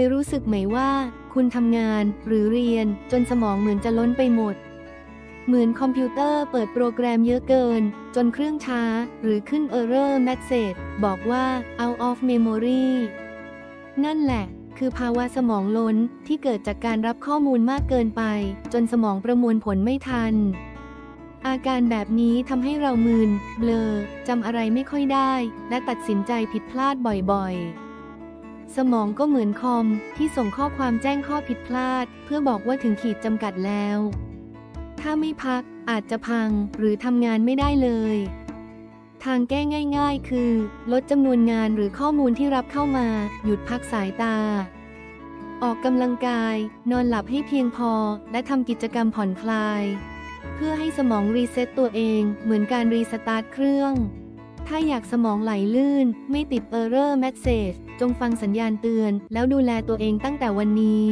ยรู้สึกไหมว่า คุณทำงานหรือเรียน จนสมองเหมือนจะล้นไปหมด เหมือนคอมพิวเตอร์เปิดโปรแกรมเยอะเกิน จนเครื่องช้า หรือขึ้น Error Message บอกว่า out of memory นั่นแหละ คือภาวะสมองล้นที่เกิดจากการรับข้อมูลมากเกินไป จนสมองประมวลผลไม่ทันอาการแบบนี้ทำให้เรามึน เบลอ จำอะไรไม่ค่อยได้ และตัดสินใจผิดพลาดบ่อยๆ สมองก็เหมือนคอมที่ส่งข้อความแจ้งข้อผิดพลาด เพื่อบอกว่าถึงขีดจำกัดแล้ว ถ้าไม่พักอาจจะพังหรือทำงานไม่ได้เลย ทางแก้ง่าย ๆ คือ ลดจำนวนงานหรือข้อมูลที่รับเข้ามา หยุดพักสายตา ออกกำลังกาย นอนหลับให้เพียงพอ และทำกิจกรรมผ่อนคลาย เพื่อให้สมองรีเซ็ตตัวเอง เหมือนการรีสตาร์ทเครื่อง ถ้าอยากสมองไหลลื่น ไม่ติด Error Message จงฟังสัญญาณเตือน แล้วดูแลตัวเองตั้งแต่วันนี้